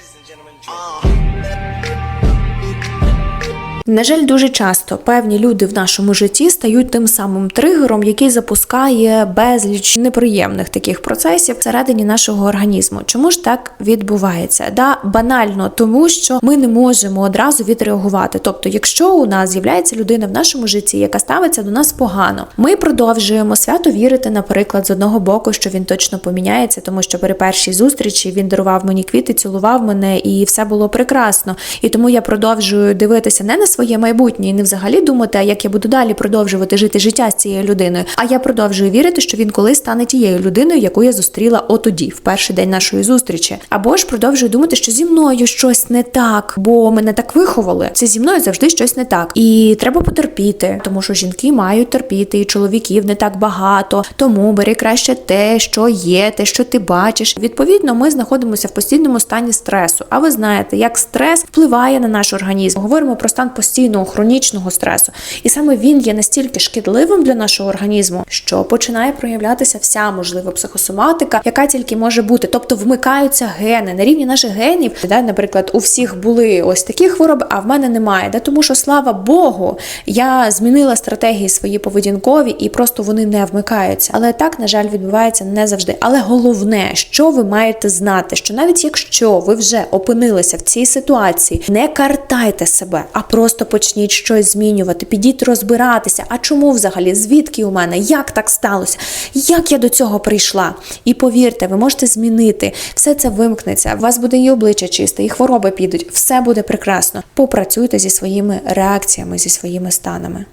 Ladies and gentlemen, Uh. На жаль, дуже часто певні люди в нашому житті стають тим самим тригером, який запускає безліч неприємних таких процесів всередині нашого організму. Чому ж так відбувається? Да, банально тому, що ми не можемо одразу відреагувати. Тобто, якщо у нас з'являється людина в нашому житті, яка ставиться до нас погано, ми продовжуємо свято вірити, наприклад, з одного боку, що він точно поміняється, тому що при першій зустрічі він дарував мені квіти, цілував мене, і все було прекрасно. І тому я продовжую дивитися не на своє майбутнє і не взагалі думати, як я буду далі продовжувати жити життя з цією людиною. А я продовжую вірити, що він колись стане тією людиною, яку я зустріла отоді, в перший день нашої зустрічі. Або ж продовжую думати, що зі мною щось не так, бо мене так виховали. Це зі мною завжди щось не так. І треба потерпіти, тому що жінки мають терпіти, і чоловіків не так багато. Тому бери краще те, що є, те, що ти бачиш. Відповідно, ми знаходимося в постійному стані стресу. А ви знаєте, як стрес впливає на наш організм. Говоримо про стан постійного хронічного стресу, і саме він є настільки шкідливим для нашого організму, що починає проявлятися вся можлива психосоматика, яка тільки може бути. Тобто вмикаються гени на рівні наших генів. Да, наприклад, у всіх були ось такі хвороби, а в мене немає. Да, тому що слава Богу, я змінила стратегії свої поведінкові, і просто вони не вмикаються. Але так, на жаль, відбувається не завжди. Але головне, що ви маєте знати, що навіть якщо ви вже опинилися в цій ситуації, не картайте себе, а просто почніть щось змінювати, підіть розбиратися. А чому взагалі? Звідки у мене? Як так сталося? Як я до цього прийшла? І повірте, ви можете змінити. Все це вимкнеться. У вас буде і обличчя чисте, і хвороби підуть. Все буде прекрасно. Попрацюйте зі своїми реакціями, зі своїми станами.